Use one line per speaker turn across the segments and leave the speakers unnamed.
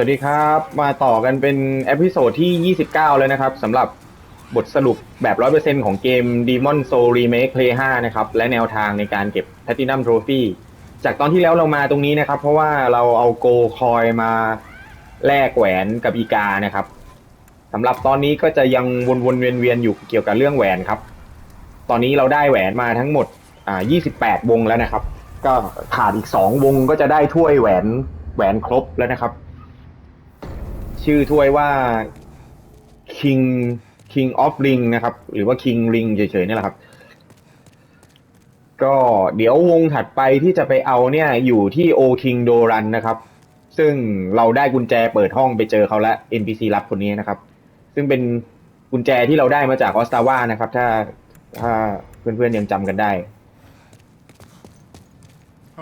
วัสดีครับ มาต่อกันเป็นเอพิโซดที่ 29 แล้วนะครับสำหรับบทสรุปแบบ 100%ของเกม Demon Soul Remake Play 5 นะครับ และแนวทางในการเก็บ Platinum Trophy จากตอนที่แล้วเรามาตรงนี้นะครับ เพราะว่าเราเอาโกคอยมาแลกแหวนกับอีกานะครับสำหรับตอนนี้ก็จะยังวนๆเวียนๆอยู่เกี่ยวกับเรื่องแหวนครับ ตอนนี้เราได้แหวนมาทั้งหมดอ่า28 วงแล้วนะครับ ก็ขาดอีก 2 วงก็จะได้ถ้วยแหวนแหวนครบแล้วนะครับ ชื่อถ้วยว่า King King of Ring นะครับ หรือว่า King Ring เฉยๆนี่แหละครับ ก็เดี๋ยววงถัดไปที่จะไปเอาเนี่ยอยู่ที่ O King Doran นะครับ ซึ่งเราได้กุญแจเปิดห้องไปเจอเขาแล้ว NPC รับคนนี้นะครับ ซึ่งเป็นกุญแจที่เราได้มาจากออสตาว่านะครับ ถ้าถ้าเพื่อนๆยังจำกันได้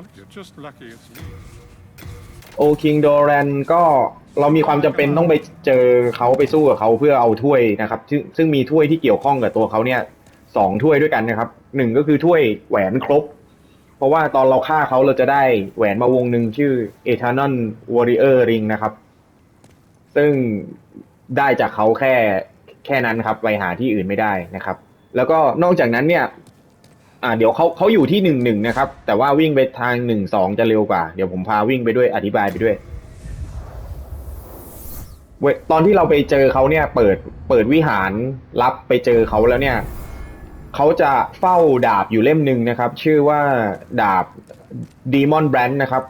Oh, you're just lucky it's me.
โอคิงโดแรนก็เรามีความจำเป็นต้องไปเจอเขาไปสู้กับเขาเพื่อเอาถ้วยนะครับ ซึ่งซึ่งมีถ้วยที่เกี่ยวข้องกับตัวเขาเนี่ยสองถ้วยด้วยกันนะครับหนึ่งก็คือถ้วยแหวนครบ เพราะว่าตอนเราฆ่าเขาเราจะได้แหวนมาวงหนึ่งชื่อ Eternal Warrior Ring นะครับ ซึ่งได้จากเขาแค่แค่นั้นครับไปหาที่อื่นไม่ได้นะครับ แล้วก็นอกจากนั้นเนี่ย อ่าเดี๋ยวเขาเขาอยู่ที่หนึ่งหนึ่งนะครับ แต่ว่าวิ่งไปทางหนึ่งสองจะเร็วกว่า เดี๋ยวผมพาวิ่งไปด้วยอธิบายไปด้วยเว้ยตอนที่เราไปเจอเขาเนี่ย เปิดเปิดวิหารรับไปเจอเขาแล้วเนี่ยเขาจะเฝ้าดาบอยู่เล่มหนึ่งนะครับ ชื่อว่าดาบ Demon Brand นะครับ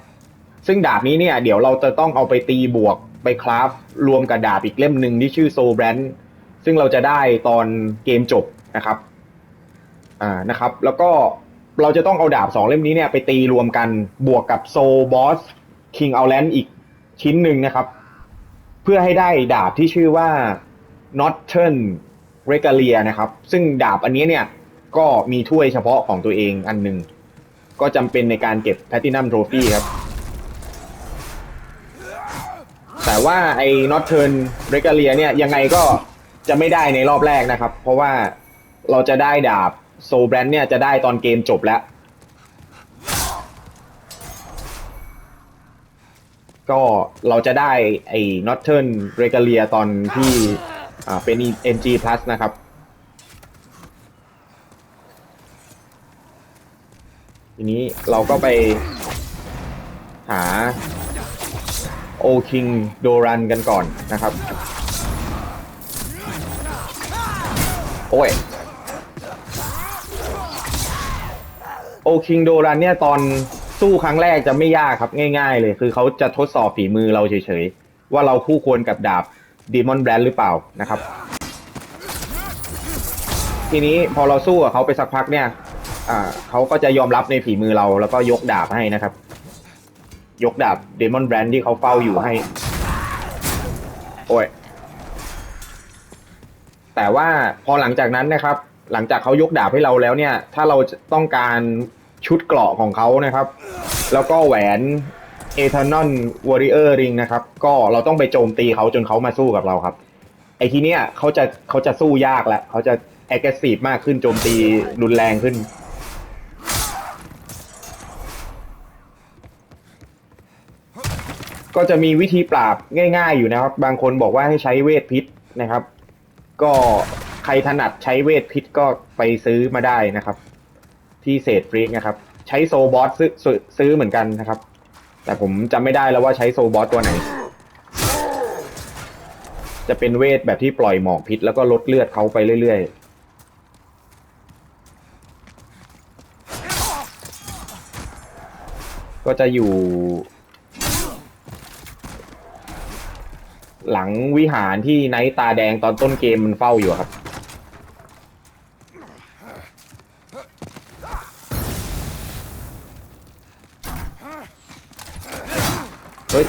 ซึ่งดาบนี้เนี่ย เดี๋ยวเราจะต้องเอาไปตีบวกไปคราฟรวมกับดาบอีกเล่มหนึ่งที่ชื่อ Soul Brand ซึ่งเราจะได้ตอนเกมจบนะครับ อ่านะครับ แล้วก็เราจะต้องเอาดาบสองเล่มนี้เนี่ยไปตีรวมกันบวกกับโซบอสคิงเอาแลนด์อีกชิ้นหนึ่งนะครับ เพื่อให้ได้ดาบที่ชื่อว่า Northern Regalia นะครับ ซึ่งดาบอันนี้เนี่ยก็มีถ้วยเฉพาะของตัวเองอันหนึ่งก็จำเป็นในการเก็บ Platinum Trophy ครับ แต่ว่าไอ้ Northern Regalia เนี่ยยังไงก็จะไม่ได้ในรอบแรกนะครับ เพราะว่าเราจะได้ดาบ โซแบรนด์เนี่ยจะได้ตอนเกมจบแล้ว ก็เราจะได้ไอ้ Northern Regalia ตอนที่อ่าเป็น NG Plus นะครับ ทีนี้เราก็ไปหาโอคิงโดรันกันก่อนนะครับ โอ้ย อคิงโดรันเนี่ยตอนสู้ครั้งแรกจะไม่ยากครับง่าย ๆ เลย คือเขาจะทดสอบฝีมือเราเฉยๆ ว่าเราคู่ควรกับดาบดีมอนแบรนด์หรือเปล่านะครับ ทีนี้พอเราสู้กับเขาไปสักพักเนี่ยอ่าเขาก็จะยอมรับในฝีมือเราแล้วก็ยกดาบให้นะครับ ยกดาบเดมอนแบรนด์ที่เขาเฝ้าอยู่ให้ โอ้ย แต่ว่าพอหลังจากนั้นนะครับ หลังจากเขายกดาบให้เราแล้วเนี่ย ถ้าเราต้องการ ชุดเกราะของเขานะครับ แล้วก็แหวน Eternal Warrior Ring นะครับ ก็เราต้องไปโจมตีเขาจนเขามาสู้กับเราครับ ไอ้ทีเนี้ยเขาจะเขาจะสู้ยากแหล้วเขาจะ aggressive มากขึ้นโจมตีรุนแรงขึ้น ก็จะมีวิธีปราบง่าย ๆ อยู่นะครับ บางคนบอกว่าให้ใช้เวทพิษนะครับ ก็ใครถนัดใช้เวทพิษก็ไปซื้อมาได้นะครับ ที่เศษฟรีกนะครับ ใช้โซบอสซื้อซื้อซื้อเหมือนกันนะครับ แต่ผมจำไม่ได้แล้วว่าใช้โซบอสตัวไหน จะเป็นเวทแบบที่ปล่อยหมอกพิษแล้วก็ลดเลือดเขาไปเรื่อยๆก็จะอยู่ หลังวิหารที่ไนท์ตาแดงตอนต้นเกมมันเฝ้าอยู่ครับ เฮ้ย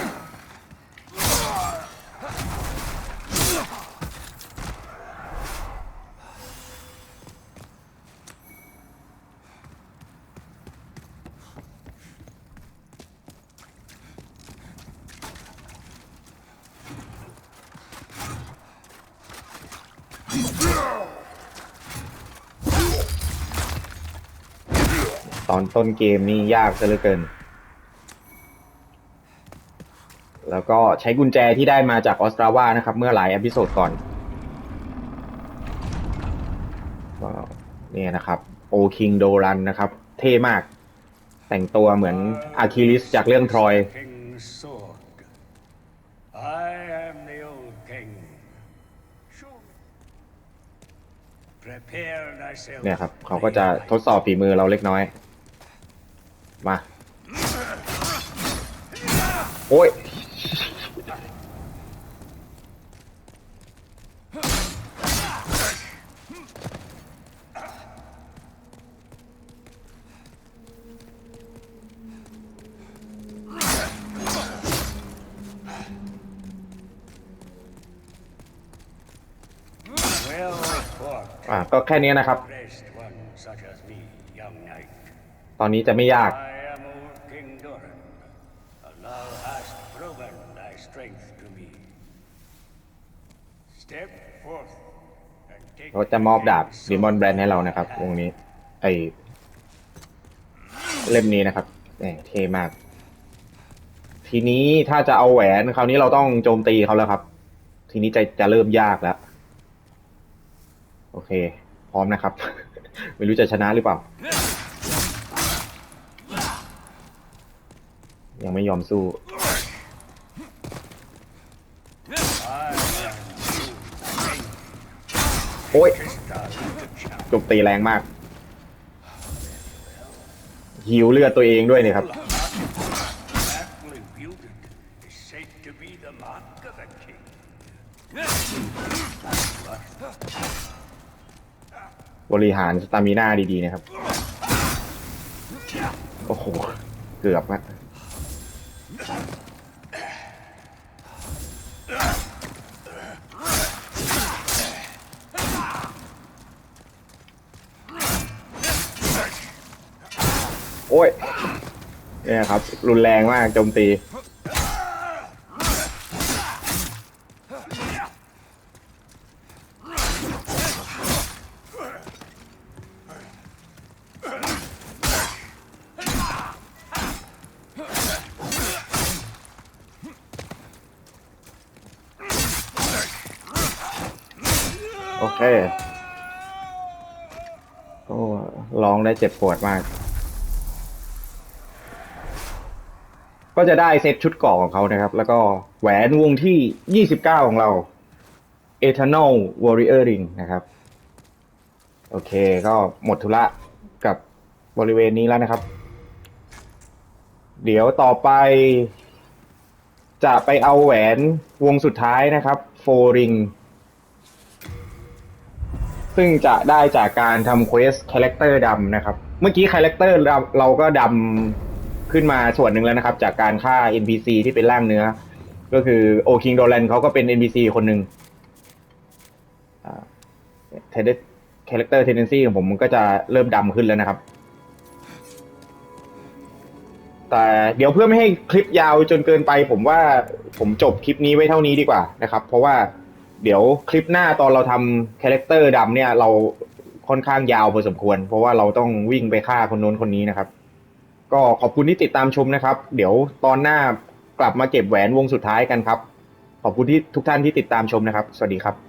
ตอนต้นเกมนี่ยากซะเหลือเกิน แล้ว แล้ว ก็ใช้กุญแจที่ได้มาจากออสตราวานะครับ เมื่อหลายอพิโซดก่อนก็เนี่ยนะครับโอคิงโดรันนะครับ เท่มาก แต่งตัวเหมือนอาคิลิสจากเรื่องทรอย
I am the old king. Prepare thyself.
เนี่ยครับเขาก็จะทดสอบฝีมือเราเล็กน้อย มา โอ้ย อ่ก็แค่นี้นะครับ ตอนนี้จะไม่ยาก เขาจะมอบดาบดิมอนแบรนด์ให้เรานะครับวงนี้ไอเล่มนี้นะครับเนี่ยเท่มาก ทีนี้ถ้าจะเอาแหวนคราวนี้เราต้องโจมตีเขาแล้วครับ ทีนี้จะจะเริ่มยากแล้ว โอเค พร้อมนะครับ ไม่รู้จะชนะหรือเปล่า ยังไม่ยอมสู้ โอ้ยจมตีแรงมากหิวเลือดตัวเองด้วยเนี่ยครับ
wielded is said to be the mark of a king.
บริหารสตามิน่าดีๆนะครับ โอ้โห เกือบอะโอ้ยเนี่ยครับ รุนแรงมากโจมตี โอเคโอ้ร้องได้เจ็บปวดมาก ก็จะได้เซตชุดเกราะของเขานะครับ แล้วก็แหวนวงที่ 29 ของเรา Eternal Warrior Ring นะครับ โอเคก็หมดธุระกับบริเวณนี้แล้วนะครับ เดี๋ยวต่อไป จะไปเอาแหวนวงสุดท้ายนะครับ โฟริง ซึ่งจะได้จากการทำเควสคาแรคเตอร์ดำนะครับ เมื่อกี้คาแรคเตอร์เราก็ดำขึ้นมาส่วนหนึ่งแล้วนะครับ จากการฆ่า NPC ที่เป็นร่างเนื้อ ก็คือโอคิงโดแลนเขาก็เป็น NPC คนหนึ่งเทเดคาแรคเตอร์เทนเดนซีของผมมันก็จะเริ่มดำขึ้นแล้วนะครับ แต่เดี๋ยวเพื่อไม่ให้คลิปยาวจนเกินไป ผมว่าผมจบคลิปนี้ไว้เท่านี้ดีกว่านะครับ เพราะว่า เดี๋ยวคลิปหน้าตอนเราทำคาแรคเตอร์ดำเนี่ยเราค่อนข้างยาวพอสมควร เพราะว่าเราต้องวิ่งไปฆ่าคนโน้นคนนี้นะครับ ก็ขอบคุณที่ติดตามชมนะครับ เดี๋ยวตอนหน้ากลับมาเก็บแหวนวงสุดท้ายกันครับ ขอบคุณที่ทุกท่านที่ติดตามชมนะครับ สวัสดีครับ